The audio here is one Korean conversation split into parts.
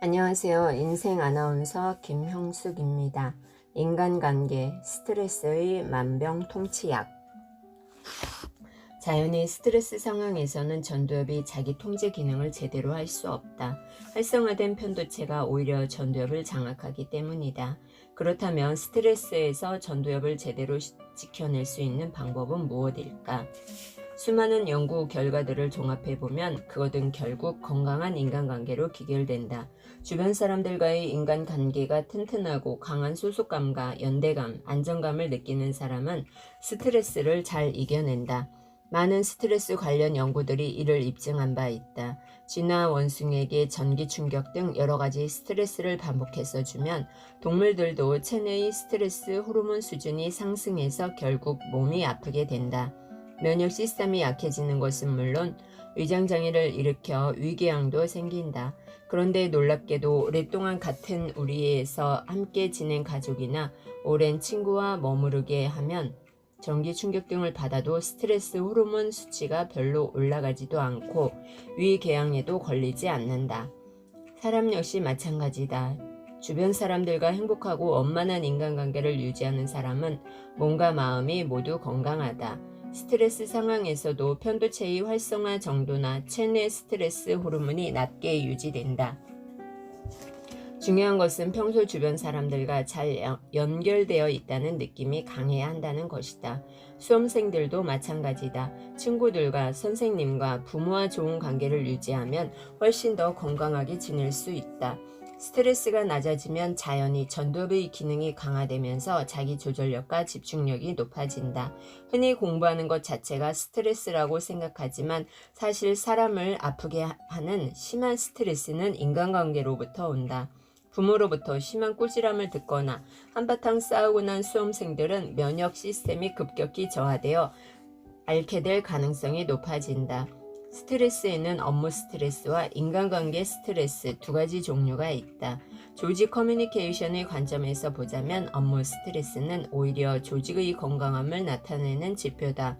안녕하세요. 인생 아나운서 김형숙입니다. 인간관계, 스트레스의 만병통치약. 자연히 스트레스 상황에서는 전두엽이 자기 통제 기능을 제대로 할 수 없다. 활성화된 편도체가 오히려 전두엽을 장악하기 때문이다. 그렇다면 스트레스에서 전두엽을 제대로 시- 지켜낼 수 있는 방법은 무엇일까? 수많은 연구 결과들을 종합해보면 그것은 결국 건강한 인간관계로 기결된다. 주변 사람들과의 인간관계가 튼튼하고 강한 소속감과 연대감, 안정감을 느끼는 사람은 스트레스를 잘 이겨낸다. 많은 스트레스 관련 연구들이 이를 입증한 바 있다. 쥐나 원숭이에게 전기 충격 등 여러 가지 스트레스를 반복해서 주면 동물들도 체내의 스트레스 호르몬 수준이 상승해서 결국 몸이 아프게 된다. 면역 시스템이 약해지는 것은 물론 위장 장애를 일으켜 위궤양도 생긴다. 그런데 놀랍게도 오랫동안 같은 우리에서 함께 지낸 가족이나 오랜 친구와 머무르게 하면 전기 충격 등을 받아도 스트레스 호르몬 수치가 별로 올라가지도 않고 위궤양에도 걸리지 않는다. 사람 역시 마찬가지다. 주변 사람들과 행복하고 원만한 인간관계를 유지하는 사람은 몸과 마음이 모두 건강하다. 스트레스 상황에서도 편도체의 활성화 정도나 체내 스트레스 호르몬이 낮게 유지된다. 중요한 것은 평소 주변 사람들과 잘 연- 연결되어 있다는 느낌이 강해야 한다는 것이다. 수험생들도 마찬가지다. 친구들과 선생님과 부모와 좋은 관계를 유지하면 훨씬 더 건강하게 지낼 수 있다. 스트레스가 낮아지면 자연히 전두엽의 기능이 강화되면서 자기 조절력과 집중력이 높아진다. 흔히 공부하는 것 자체가 스트레스라고 생각하지만 사실 사람을 아프게 하- 하는 심한 스트레스는 인간관계로부터 온다. 부모로부터 심한 꾸지람을 듣거나 한바탕 싸우고 난 수험생들은 면역 시스템이 급격히 저하되어 앓게 될 가능성이 높아진다. 스트레스에는 업무 스트레스와 인간관계 스트레스 두 가지 종류가 있다. 조직 커뮤니케이션의 관점에서 보자면 업무 스트레스는 오히려 조직의 건강함을 나타내는 지표다.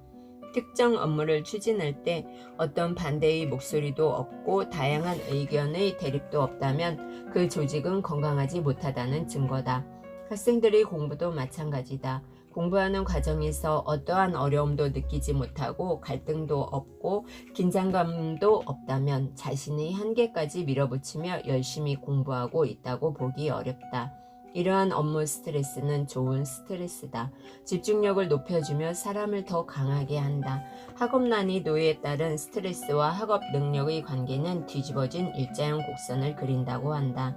특정 업무를 추진할 때 어떤 반대의 목소리도 없고 다양한 의견의 대립도 없다면 그 조직은 건강하지 못하다는 증거다. 학생들의 공부도 마찬가지다. 공부하는 과정에서 어떠한 어려움도 느끼지 못하고 갈등도 없고 긴장감도 없다면 자신의 한계까지 밀어붙이며 열심히 공부하고 있다고 보기 어렵다. 이러한 업무 스트레스는 좋은 스트레스다. 집중력을 높여주며 사람을 더 강하게 한다. 학업 난이도에 따른 스트레스와 학업 능력의 관계는 뒤집어진 일자형 곡선을 그린다고 한다.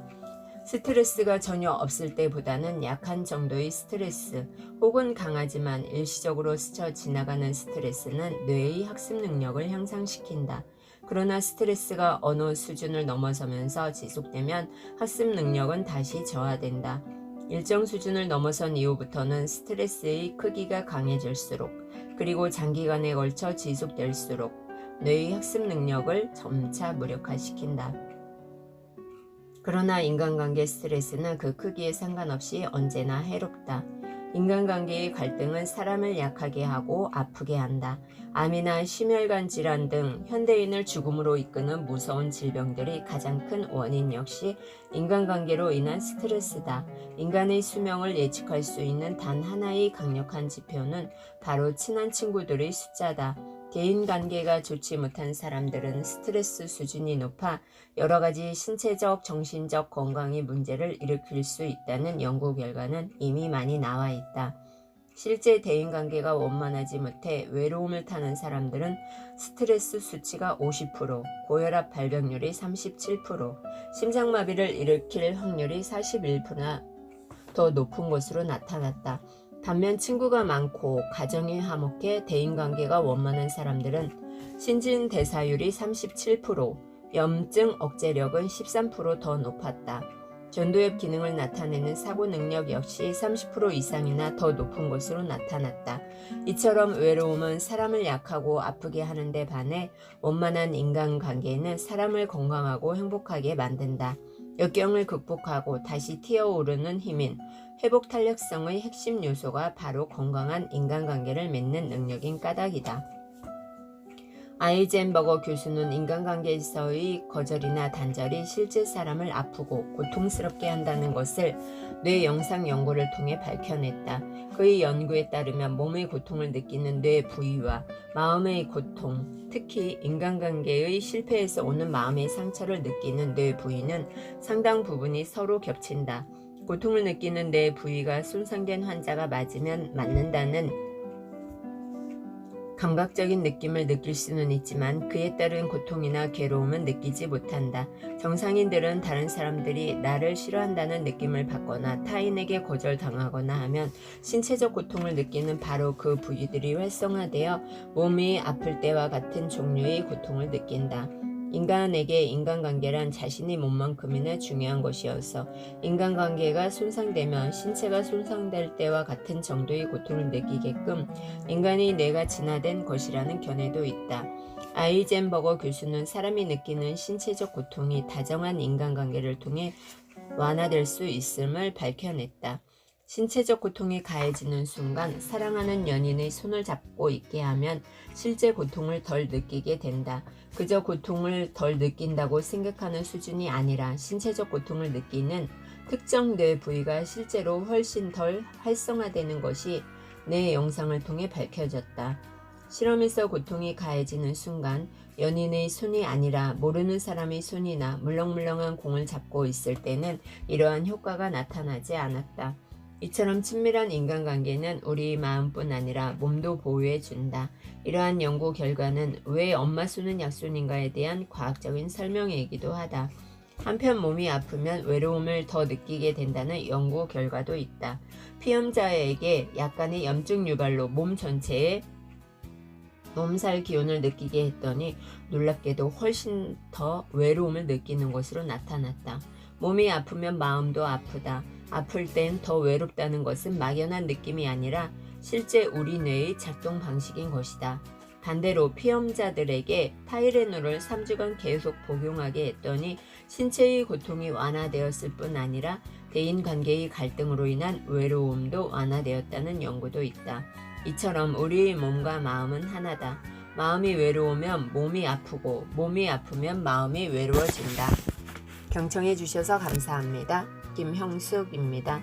스트레스가 전혀 없을 때보다는 약한 정도의 스트레스 혹은 강하지만 일시적으로 스쳐 지나가는 스트레스는 뇌의 학습 능력을 향상시킨다. 그러나 스트레스가 어느 수준을 넘어서면서 지속되면 학습 능력은 다시 저하된다. 일정 수준을 넘어선 이후부터는 스트레스의 크기가 강해질수록 그리고 장기간에 걸쳐 지속될수록 뇌의 학습 능력을 점차 무력화시킨다. 그러나 인간관계 스트레스는 그 크기에 상관없이 언제나 해롭다. 인간관계의 갈등은 사람을 약하게 하고 아프게 한다. 암이나 심혈관 질환 등 현대인을 죽음으로 이끄는 무서운 질병들의 가장 큰 원인 역시 인간관계로 인한 스트레스다. 인간의 수명을 예측할 수 있는 단 하나의 강력한 지표는 바로 친한 친구들의 숫자다. 개인 관계가 좋지 못한 사람들은 스트레스 수준이 높아 여러 가지 신체적, 정신적 건강의 문제를 일으킬 수 있다는 연구 결과는 이미 많이 나와 있다. 실제 대인 관계가 원만하지 못해 외로움을 타는 사람들은 스트레스 수치가 50%, 고혈압 발병률이 37%, 심장마비를 일으킬 확률이 41%나 더 높은 것으로 나타났다. 반면 친구가 많고 가정이 화목해 대인관계가 원만한 사람들은 신진 대사율이 37%, 염증 억제력은 13%더 높았다. 전두엽 기능을 나타내는 사고 능력 역시 30% 이상이나 더 높은 것으로 나타났다. 이처럼 외로움은 사람을 약하고 아프게 하는데 반해 원만한 인간관계는 사람을 건강하고 행복하게 만든다. 역경을 극복하고 다시 튀어오르는 힘인 회복 탄력성의 핵심 요소가 바로 건강한 인간관계를 맺는 능력인 까닭이다. 아이젠버거 교수는 인간관계에서의 거절이나 단절이 실제 사람을 아프고 고통스럽게 한다는 것을 뇌 영상 연구를 통해 밝혀냈다. 그의 연구에 따르면 몸의 고통을 느끼는 뇌 부위와 마음의 고통, 특히 인간관계의 실패에서 오는 마음의 상처를 느끼는 뇌 부위는 상당 부분이 서로 겹친다. 고통을 느끼는 뇌 부위가 손상된 환자가 맞으면 맞는다는 감각적인 느낌을 느낄 수는 있지만 그에 따른 고통이나 괴로움은 느끼지 못한다. 정상인들은 다른 사람들이 나를 싫어한다는 느낌을 받거나 타인에게 거절당하거나 하면 신체적 고통을 느끼는 바로 그 부위들이 활성화되어 몸이 아플 때와 같은 종류의 고통을 느낀다. 인간에게 인간관계란 자신이 몸만큼이나 중요한 것이어서 인간관계가 손상되면 신체가 손상될 때와 같은 정도의 고통을 느끼게끔 인간의 뇌가 진화된 것이라는 견해도 있다. 아이젠버거 교수는 사람이 느끼는 신체적 고통이 다정한 인간관계를 통해 완화될 수 있음을 밝혀냈다. 신체적 고통이 가해지는 순간 사랑하는 연인의 손을 잡고 있게 하면 실제 고통을 덜 느끼게 된다. 그저 고통을 덜 느낀다고 생각하는 수준이 아니라 신체적 고통을 느끼는 특정 뇌 부위가 실제로 훨씬 덜 활성화되는 것이 뇌 영상을 통해 밝혀졌다. 실험에서 고통이 가해지는 순간 연인의 손이 아니라 모르는 사람의 손이나 물렁물렁한 공을 잡고 있을 때는 이러한 효과가 나타나지 않았다. 이처럼 친밀한 인간관계는 우리 마음뿐 아니라 몸도 보호해 준다. 이러한 연구 결과는 왜 엄마 손은 약손인가에 대한 과학적인 설명이기도 하다. 한편 몸이 아프면 외로움을 더 느끼게 된다는 연구 결과도 있다. 피험자에게 약간의 염증 유발로 몸 전체에 몸살 기운을 느끼게 했더니 놀랍게도 훨씬 더 외로움을 느끼는 것으로 나타났다. 몸이 아프면 마음도 아프다. 아플 땐 더 외롭다는 것은 막연한 느낌이 아니라 실제 우리 뇌의 작동 방식인 것이다. 반대로 피험자들에게 타이레놀을 3주간 계속 복용하게 했더니 신체의 고통이 완화되었을 뿐 아니라 대인 관계의 갈등으로 인한 외로움도 완화되었다는 연구도 있다. 이처럼 우리의 몸과 마음은 하나다. 마음이 외로우면 몸이 아프고 몸이 아프면 마음이 외로워진다. 경청해 주셔서 감사합니다. 김형숙입니다.